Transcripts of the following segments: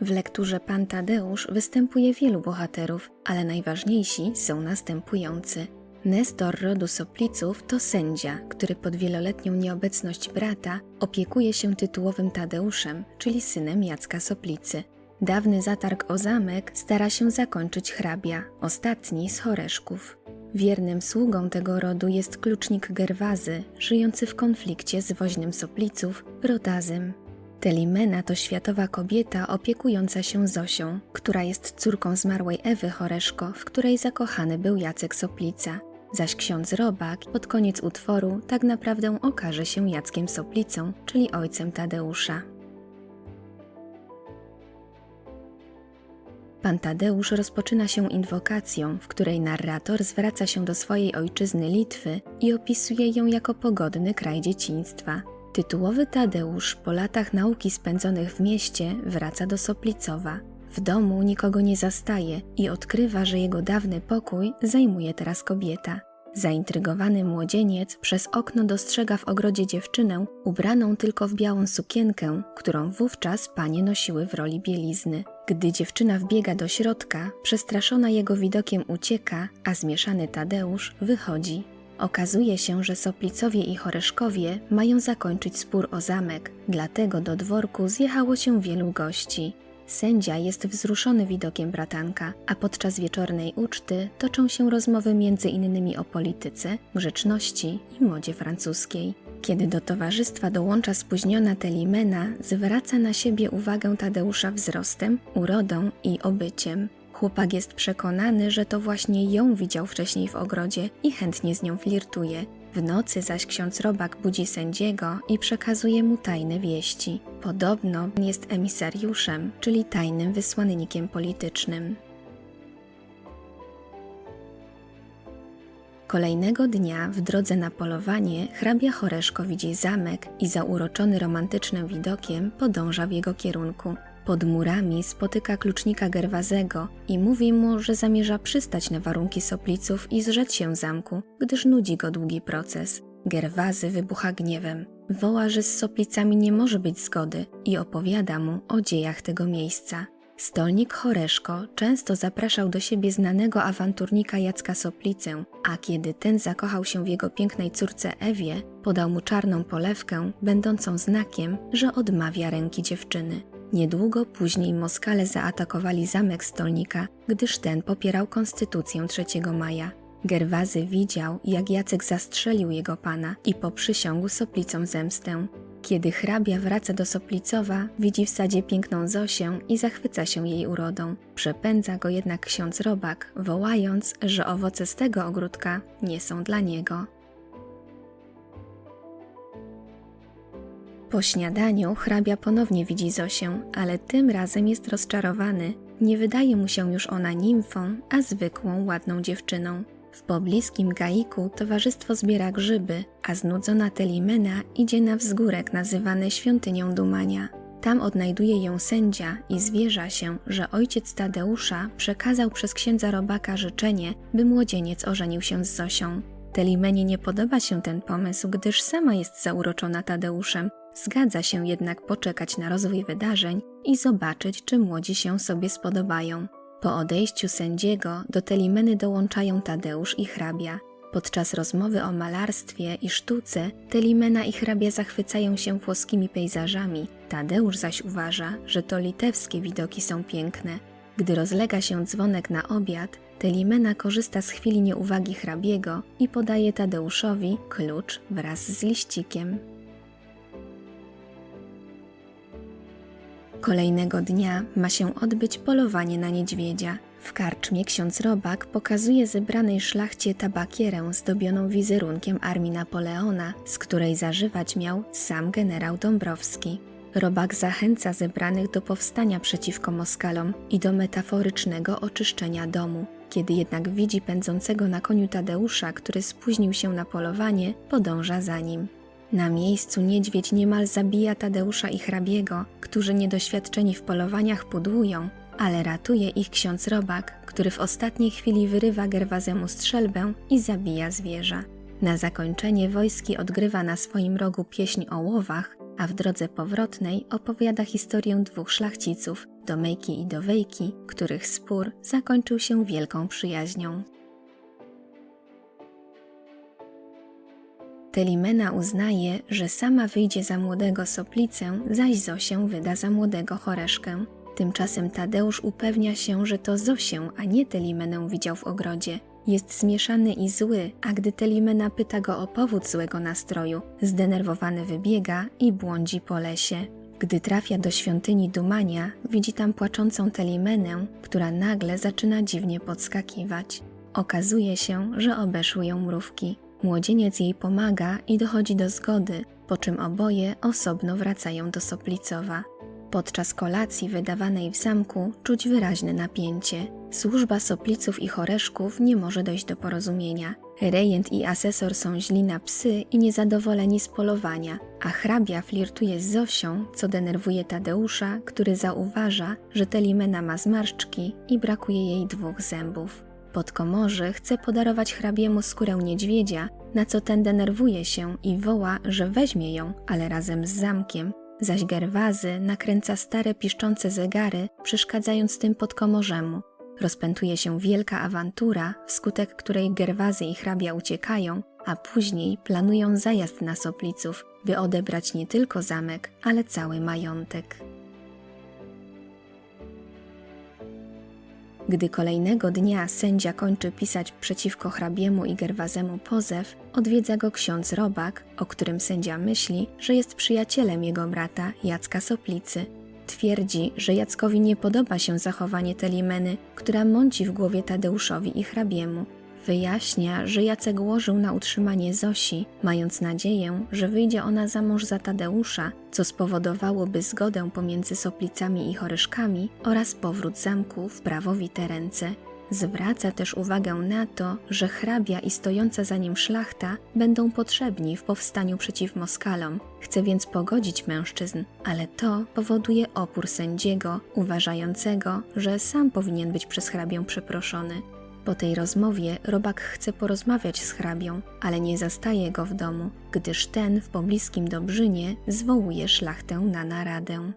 W lekturze Pan Tadeusz występuje wielu bohaterów, ale najważniejsi są następujący. Nestor rodu Sopliców to sędzia, który pod wieloletnią nieobecność brata opiekuje się tytułowym Tadeuszem, czyli synem Jacka Soplicy. Dawny zatarg o zamek stara się zakończyć hrabia, ostatni z Horeszków. Wiernym sługą tego rodu jest klucznik Gerwazy, żyjący w konflikcie z woźnym Sopliców, Protazym. Telimena to światowa kobieta opiekująca się Zosią, która jest córką zmarłej Ewy Horeszko, w której zakochany był Jacek Soplica. Zaś ksiądz Robak pod koniec utworu tak naprawdę okaże się Jackiem Soplicą, czyli ojcem Tadeusza. Pan Tadeusz rozpoczyna się inwokacją, w której narrator zwraca się do swojej ojczyzny Litwy i opisuje ją jako pogodny kraj dzieciństwa. Tytułowy Tadeusz po latach nauki spędzonych w mieście wraca do Soplicowa. W domu nikogo nie zastaje i odkrywa, że jego dawny pokój zajmuje teraz kobieta. Zaintrygowany młodzieniec przez okno dostrzega w ogrodzie dziewczynę ubraną tylko w białą sukienkę, którą wówczas panie nosiły w roli bielizny. Gdy dziewczyna wbiega do środka, przestraszona jego widokiem ucieka, a zmieszany Tadeusz wychodzi. Okazuje się, że Soplicowie i Horeszkowie mają zakończyć spór o zamek, dlatego do dworku zjechało się wielu gości. Sędzia jest wzruszony widokiem bratanka, a podczas wieczornej uczty toczą się rozmowy między innymi o polityce, grzeczności i modzie francuskiej. Kiedy do towarzystwa dołącza spóźniona Telimena, zwraca na siebie uwagę Tadeusza wzrostem, urodą i obyciem. Chłopak jest przekonany, że to właśnie ją widział wcześniej w ogrodzie i chętnie z nią flirtuje. W nocy zaś ksiądz Robak budzi sędziego i przekazuje mu tajne wieści. Podobno jest emisariuszem, czyli tajnym wysłannikiem politycznym. Kolejnego dnia w drodze na polowanie hrabia Horeszko widzi zamek i zauroczony romantycznym widokiem podąża w jego kierunku. Pod murami spotyka klucznika Gerwazego i mówi mu, że zamierza przystać na warunki Sopliców i zrzec się zamku, gdyż nudzi go długi proces. Gerwazy wybucha gniewem. Woła, że z Soplicami nie może być zgody i opowiada mu o dziejach tego miejsca. Stolnik Horeszko często zapraszał do siebie znanego awanturnika Jacka Soplicę, a kiedy ten zakochał się w jego pięknej córce Ewie, podał mu czarną polewkę, będącą znakiem, że odmawia ręki dziewczyny. Niedługo później Moskale zaatakowali zamek stolnika, gdyż ten popierał konstytucję 3 maja. Gerwazy widział, jak Jacek zastrzelił jego pana i poprzysiągł Soplicom zemstę. Kiedy hrabia wraca do Soplicowa, widzi w sadzie piękną Zosię i zachwyca się jej urodą. Przepędza go jednak ksiądz Robak, wołając, że owoce z tego ogródka nie są dla niego. Po śniadaniu hrabia ponownie widzi Zosię, ale tym razem jest rozczarowany. Nie wydaje mu się już ona nimfą, a zwykłą, ładną dziewczyną. W pobliskim gaiku towarzystwo zbiera grzyby, a znudzona Telimena idzie na wzgórek nazywany Świątynią Dumania. Tam odnajduje ją sędzia i zwierza się, że ojciec Tadeusza przekazał przez księdza Robaka życzenie, by młodzieniec ożenił się z Zosią. Telimenie nie podoba się ten pomysł, gdyż sama jest zauroczona Tadeuszem, Zgadza się jednak poczekać na rozwój wydarzeń i zobaczyć, czy młodzi się sobie spodobają. Po odejściu sędziego do Telimeny dołączają Tadeusz i hrabia. Podczas rozmowy o malarstwie i sztuce Telimena i hrabia zachwycają się włoskimi pejzażami, Tadeusz zaś uważa, że to litewskie widoki są piękne. Gdy rozlega się dzwonek na obiad, Telimena korzysta z chwili nieuwagi hrabiego i podaje Tadeuszowi klucz wraz z liścikiem. Kolejnego dnia ma się odbyć polowanie na niedźwiedzia. W karczmie ksiądz Robak pokazuje zebranej szlachcie tabakierę zdobioną wizerunkiem armii Napoleona, z której zażywać miał sam generał Dąbrowski. Robak zachęca zebranych do powstania przeciwko Moskalom i do metaforycznego oczyszczenia domu. Kiedy jednak widzi pędzącego na koniu Tadeusza, który spóźnił się na polowanie, podąża za nim. Na miejscu niedźwiedź niemal zabija Tadeusza i hrabiego, którzy niedoświadczeni w polowaniach pudłują, ale ratuje ich ksiądz Robak, który w ostatniej chwili wyrywa Gerwazemu strzelbę i zabija zwierza. Na zakończenie wojski odgrywa na swoim rogu pieśń o łowach, a w drodze powrotnej opowiada historię dwóch szlachciców, Domejki i Dowejki, których spór zakończył się wielką przyjaźnią. Telimena uznaje, że sama wyjdzie za młodego Soplicę, zaś Zosię wyda za młodego Choreszkę. Tymczasem Tadeusz upewnia się, że to Zosię, a nie Telimenę widział w ogrodzie. Jest zmieszany i zły, a gdy Telimena pyta go o powód złego nastroju, zdenerwowany wybiega i błądzi po lesie. Gdy trafia do świątyni Dumania, widzi tam płaczącą Telimenę, która nagle zaczyna dziwnie podskakiwać. Okazuje się, że obeszły ją mrówki. Młodzieniec jej pomaga i dochodzi do zgody, po czym oboje osobno wracają do Soplicowa. Podczas kolacji wydawanej w zamku czuć wyraźne napięcie. Służba Sopliców i Choreszków nie może dojść do porozumienia. Rejent i asesor są źli na psy i niezadowoleni z polowania, a hrabia flirtuje z Zosią, co denerwuje Tadeusza, który zauważa, że Telimena ma zmarszczki i brakuje jej dwóch zębów. Podkomorzy chce podarować hrabiemu skórę niedźwiedzia, na co ten denerwuje się i woła, że weźmie ją, ale razem z zamkiem, zaś Gerwazy nakręca stare piszczące zegary, przeszkadzając tym podkomorzemu. Rozpętuje się wielka awantura, wskutek której Gerwazy i hrabia uciekają, a później planują zajazd na Sopliców, by odebrać nie tylko zamek, ale cały majątek. Gdy kolejnego dnia sędzia kończy pisać przeciwko hrabiemu i Gerwazemu pozew, odwiedza go ksiądz Robak, o którym sędzia myśli, że jest przyjacielem jego brata Jacka Soplicy. Twierdzi, że Jackowi nie podoba się zachowanie Telimeny, która mąci w głowie Tadeuszowi i hrabiemu. Wyjaśnia, że Jacek łożył na utrzymanie Zosi, mając nadzieję, że wyjdzie ona za mąż za Tadeusza, co spowodowałoby zgodę pomiędzy Soplicami i Choryszkami oraz powrót zamku w prawowite ręce. Zwraca też uwagę na to, że hrabia i stojąca za nim szlachta będą potrzebni w powstaniu przeciw Moskalom. Chce więc pogodzić mężczyzn, ale to powoduje opór sędziego, uważającego, że sam powinien być przez hrabię przeproszony. Po tej rozmowie robak chce porozmawiać z hrabią, ale nie zastaje go w domu, gdyż ten w pobliskim Dobrzynie zwołuje szlachtę na naradę.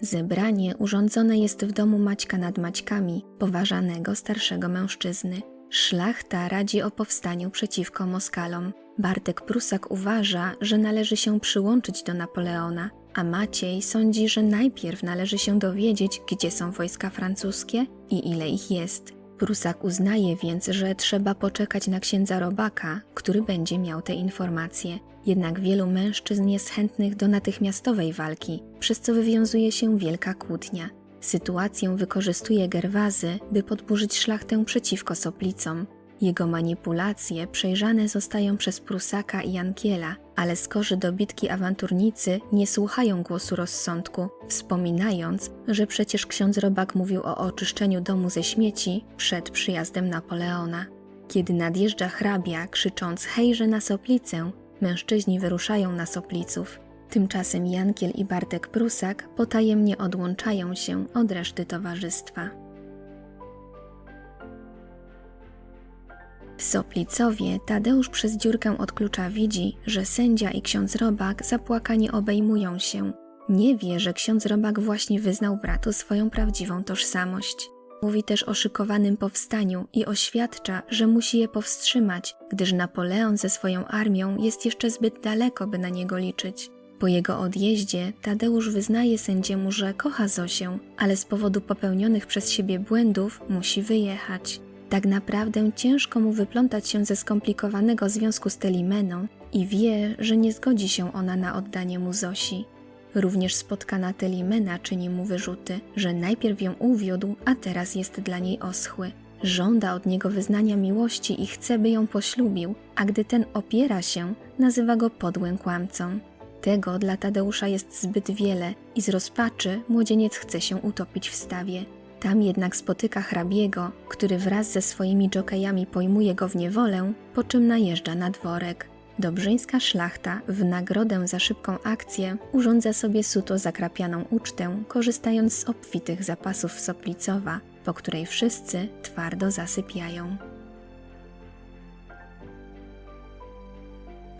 Zebranie urządzone jest w domu Maćka nad Maćkami, poważanego starszego mężczyzny. Szlachta radzi o powstaniu przeciwko Moskalom. Bartek Prusak uważa, że należy się przyłączyć do Napoleona, a Maciej sądzi, że najpierw należy się dowiedzieć, gdzie są wojska francuskie i ile ich jest. Prusak uznaje więc, że trzeba poczekać na księdza Robaka, który będzie miał te informacje. Jednak wielu mężczyzn jest chętnych do natychmiastowej walki, przez co wywiązuje się wielka kłótnia. Sytuację wykorzystuje Gerwazy, by podburzyć szlachtę przeciwko Soplicom. Jego manipulacje przejrzane zostają przez Prusaka i Jankiela, ale skorzy dobitki awanturnicy nie słuchają głosu rozsądku, wspominając, że przecież ksiądz Robak mówił o oczyszczeniu domu ze śmieci przed przyjazdem Napoleona. Kiedy nadjeżdża hrabia, krzycząc hejże na Soplicę, mężczyźni wyruszają na Sopliców. Tymczasem Jankiel i Bartek Prusak potajemnie odłączają się od reszty towarzystwa. Soplicowie Tadeusz przez dziurkę od klucza widzi, że sędzia i ksiądz Robak zapłakanie obejmują się. Nie wie, że ksiądz Robak właśnie wyznał bratu swoją prawdziwą tożsamość. Mówi też o szykowanym powstaniu i oświadcza, że musi je powstrzymać, gdyż Napoleon ze swoją armią jest jeszcze zbyt daleko, by na niego liczyć. Po jego odjeździe Tadeusz wyznaje sędziemu, że kocha Zosię, ale z powodu popełnionych przez siebie błędów musi wyjechać. Tak naprawdę ciężko mu wyplątać się ze skomplikowanego związku z Telimeną i wie, że nie zgodzi się ona na oddanie mu Zosi. Również spotkana Telimena czyni mu wyrzuty, że najpierw ją uwiódł, a teraz jest dla niej oschły. Żąda od niego wyznania miłości i chce, by ją poślubił, a gdy ten opiera się, nazywa go podłym kłamcą. Tego dla Tadeusza jest zbyt wiele i z rozpaczy młodzieniec chce się utopić w stawie. Tam jednak spotyka hrabiego, który wraz ze swoimi dżokejami pojmuje go w niewolę, po czym najeżdża na dworek. Dobrzyńska szlachta w nagrodę za szybką akcję urządza sobie suto zakrapianą ucztę, korzystając z obfitych zapasów Soplicowa, po której wszyscy twardo zasypiają.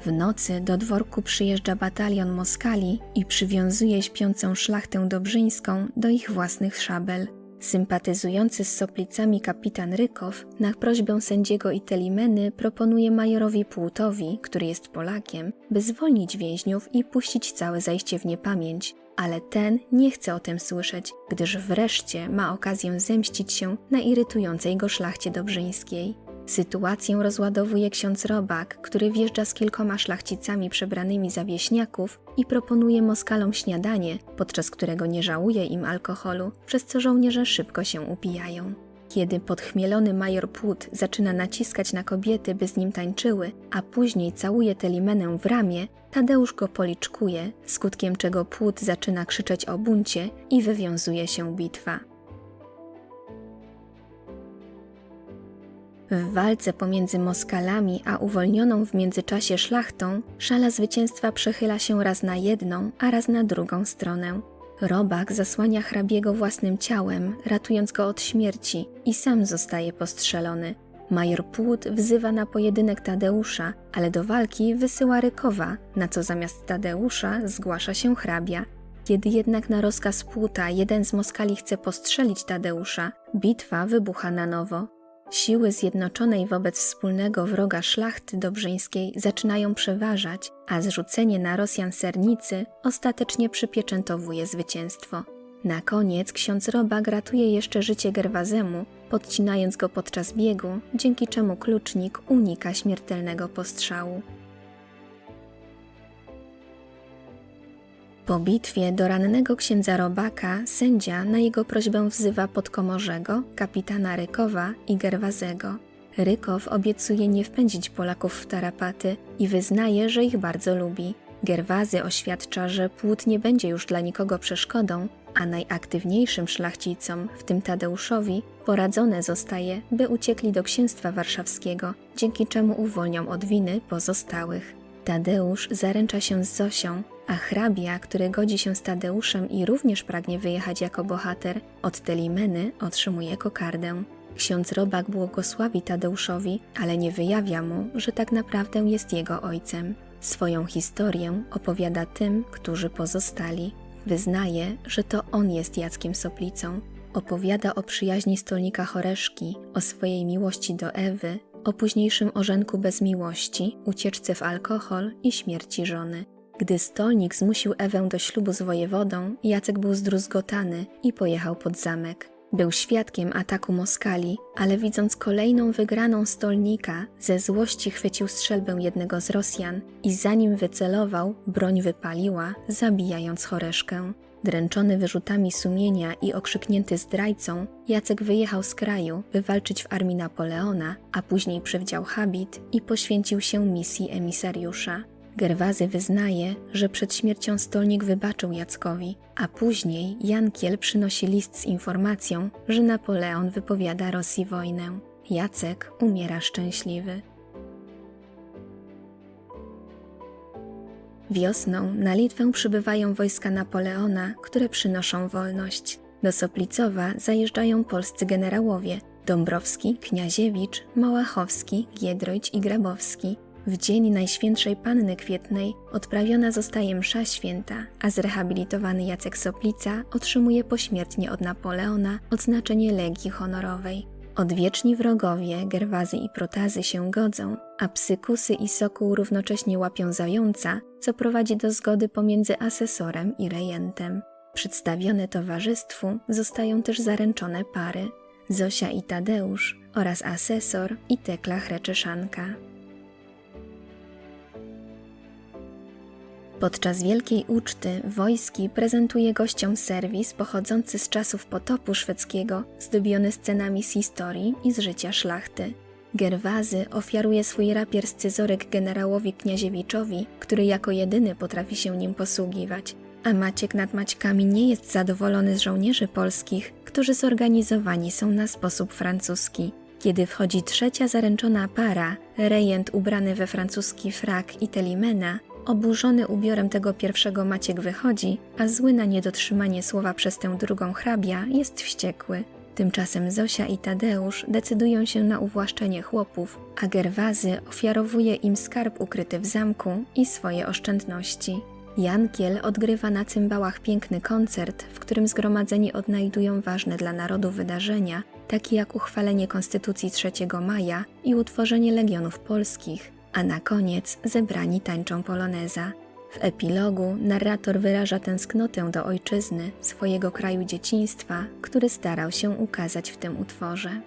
W nocy do dworku przyjeżdża batalion Moskali i przywiązuje śpiącą szlachtę dobrzyńską do ich własnych szabel. Sympatyzujący z Soplicami kapitan Rykow na prośbę sędziego i Telimeny proponuje majorowi Płutowi, który jest Polakiem, by zwolnić więźniów i puścić całe zajście w niepamięć, ale ten nie chce o tym słyszeć, gdyż wreszcie ma okazję zemścić się na irytującej go szlachcie dobrzyńskiej. Sytuację rozładowuje ksiądz Robak, który wjeżdża z kilkoma szlachcicami przebranymi za wieśniaków i proponuje Moskalom śniadanie, podczas którego nie żałuje im alkoholu, przez co żołnierze szybko się upijają. Kiedy podchmielony major Płód zaczyna naciskać na kobiety, by z nim tańczyły, a później całuje Telimenę w ramię, Tadeusz go policzkuje, skutkiem czego Płód zaczyna krzyczeć o buncie i wywiązuje się bitwa. W walce pomiędzy Moskalami a uwolnioną w międzyczasie szlachtą, szala zwycięstwa przechyla się raz na jedną, a raz na drugą stronę. Robak zasłania hrabiego własnym ciałem, ratując go od śmierci i sam zostaje postrzelony. Major Płód wzywa na pojedynek Tadeusza, ale do walki wysyła Rykowa, na co zamiast Tadeusza zgłasza się hrabia. Kiedy jednak na rozkaz Płuta jeden z Moskali chce postrzelić Tadeusza, bitwa wybucha na nowo. Siły zjednoczonej wobec wspólnego wroga szlachty dobrzyńskiej zaczynają przeważać, a zrzucenie na Rosjan sernicy ostatecznie przypieczętowuje zwycięstwo. Na koniec ksiądz Robak ratuje jeszcze życie Gerwazemu, podcinając go podczas biegu, dzięki czemu klucznik unika śmiertelnego postrzału. Po bitwie do rannego księdza Robaka sędzia na jego prośbę wzywa podkomorzego, kapitana Rykowa i Gerwazego. Rykow obiecuje nie wpędzić Polaków w tarapaty i wyznaje, że ich bardzo lubi. Gerwazy oświadcza, że płód nie będzie już dla nikogo przeszkodą, a najaktywniejszym szlachcicom, w tym Tadeuszowi, poradzone zostaje, by uciekli do księstwa warszawskiego, dzięki czemu uwolnią od winy pozostałych. Tadeusz zaręcza się z Zosią, a hrabia, który godzi się z Tadeuszem i również pragnie wyjechać jako bohater, od Telimeny otrzymuje kokardę. Ksiądz Robak błogosławi Tadeuszowi, ale nie wyjawia mu, że tak naprawdę jest jego ojcem. Swoją historię opowiada tym, którzy pozostali. Wyznaje, że to on jest Jackiem Soplicą. Opowiada o przyjaźni stolnika Choreszki, o swojej miłości do Ewy, o późniejszym orzenku bez miłości, ucieczce w alkohol i śmierci żony. Gdy stolnik zmusił Ewę do ślubu z wojewodą, Jacek był zdruzgotany i pojechał pod zamek. Był świadkiem ataku Moskali, ale widząc kolejną wygraną stolnika, ze złości chwycił strzelbę jednego z Rosjan i zanim wycelował, broń wypaliła, zabijając choreszkę. Dręczony wyrzutami sumienia i okrzyknięty zdrajcą, Jacek wyjechał z kraju, by walczyć w armii Napoleona, a później przywdział habit i poświęcił się misji emisariusza. Gerwazy wyznaje, że przed śmiercią stolnik wybaczył Jackowi, a później Jankiel przynosi list z informacją, że Napoleon wypowiada Rosji wojnę. Jacek umiera szczęśliwy. Wiosną na Litwę przybywają wojska Napoleona, które przynoszą wolność. Do Soplicowa zajeżdżają polscy generałowie Dąbrowski, Kniaziewicz, Małachowski, Giedroyć i Grabowski. W dzień Najświętszej Panny Kwietnej odprawiona zostaje msza święta, a zrehabilitowany Jacek Soplica otrzymuje pośmiertnie od Napoleona odznaczenie Legii Honorowej. Odwieczni wrogowie, Gerwazy i Protazy się godzą, a psykusy i sokół równocześnie łapią zająca, co prowadzi do zgody pomiędzy asesorem i rejentem. Przedstawione towarzystwu zostają też zaręczone pary Zosia i Tadeusz oraz asesor i Tekla Chreczyszanka. Podczas wielkiej uczty wojski prezentuje gościom serwis pochodzący z czasów potopu szwedzkiego, zdobiony scenami z historii i z życia szlachty. Gerwazy ofiaruje swój rapier scyzoryk generałowi Kniaziewiczowi, który jako jedyny potrafi się nim posługiwać. A Maciek nad Maćkami nie jest zadowolony z żołnierzy polskich, którzy zorganizowani są na sposób francuski. Kiedy wchodzi trzecia zaręczona para, rejent ubrany we francuski frak i telimena, Oburzony ubiorem tego pierwszego Maciek wychodzi, a zły na niedotrzymanie słowa przez tę drugą hrabia jest wściekły. Tymczasem Zosia i Tadeusz decydują się na uwłaszczenie chłopów, a Gerwazy ofiarowuje im skarb ukryty w zamku i swoje oszczędności. Jankiel odgrywa na cymbałach piękny koncert, w którym zgromadzeni odnajdują ważne dla narodu wydarzenia, takie jak uchwalenie Konstytucji 3 maja i utworzenie Legionów Polskich, a na koniec zebrani tańczą poloneza. W epilogu narrator wyraża tęsknotę do ojczyzny, swojego kraju dzieciństwa, który starał się ukazać w tym utworze.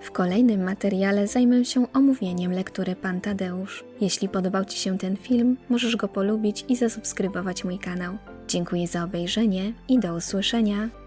W kolejnym materiale zajmę się omówieniem lektury Pan Tadeusz. Jeśli podobał Ci się ten film, możesz go polubić i zasubskrybować mój kanał. Dziękuję za obejrzenie i do usłyszenia.